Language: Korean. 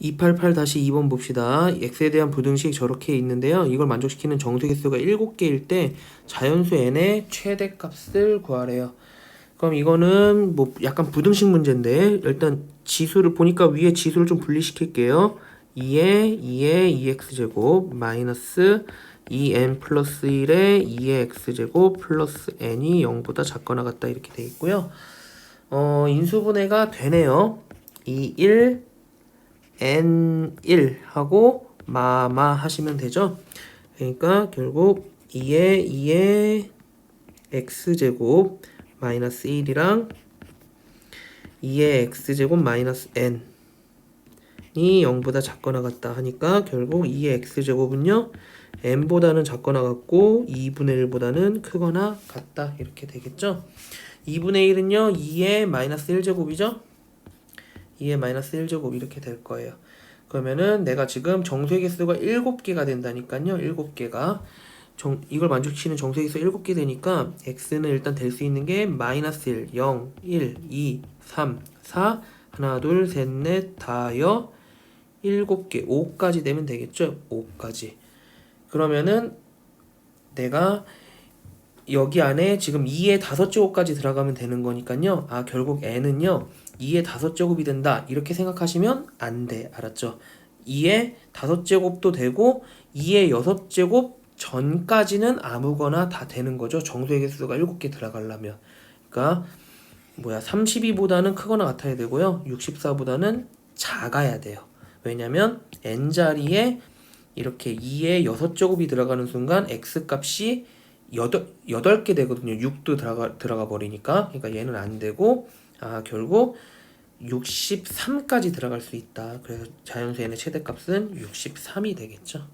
288-2번 봅시다. x에 대한 부등식 저렇게 있는데요. 이걸 만족시키는 정수 개수가 7개일 때 자연수 n의 최대값을 구하래요. 그럼 이거는 뭐 약간 부등식 문제인데 일단 지수를 보니까 위에 지수를 좀 분리시킬게요. 2에 2에 2x제곱 마이너스 2n 플러스 1에 2의 x제곱 플러스 n이 0보다 작거나 같다 이렇게 돼 있고요. 어, 인수분해가 되네요. 2, 1, n1 하고 마마 하시면 되죠. 그러니까 결국 2의 2의 x제곱 마이너스 1이랑 2의 x제곱 마이너스 n이 0보다 작거나 같다 하니까 결국 2의 x제곱은요 n보다는 작거나 같고 2분의 1보다는 크거나 같다 이렇게 되겠죠 2분의 1은요 2의 마이너스 1제곱이죠 2의 마이너스 1제곱 이렇게 될 거예요. 그러면은 내가 지금 정수의 개수가 7개가 된다니까요. 7개가. 정, 이걸 만족시키는 정수의 개수 7개 되니까 x는 일단 될 수 있는 게 마이너스 1, 0, 1, 2, 3, 4 하나 둘 셋 넷 다여 7개. 5까지 되면 되겠죠? 5까지. 그러면은 내가 여기 안에 지금 2의 다섯 제곱까지 들어가면 되는 거니까요. 아, 결국 n은요. 2의 다섯 제곱이 된다. 이렇게 생각하시면 안 돼. 알았죠? 2의 다섯 제곱도 되고 2의 여섯 제곱 전까지는 아무거나 다 되는 거죠. 정수의 개수가 7개 들어가려면. 그러니까 뭐야? 32보다는 크거나 같아야 되고요. 64보다는 작아야 돼요. 왜냐면 n 자리에 이렇게 2의 여섯 제곱이 들어가는 순간 x 값이 여덟 개 되거든요. 6도 들어가 들어가 버리니까. 그러니까 얘는 안 되고 아 결국 63까지 들어갈 수 있다. 그래서 자연수의 최대값은 63이 되겠죠.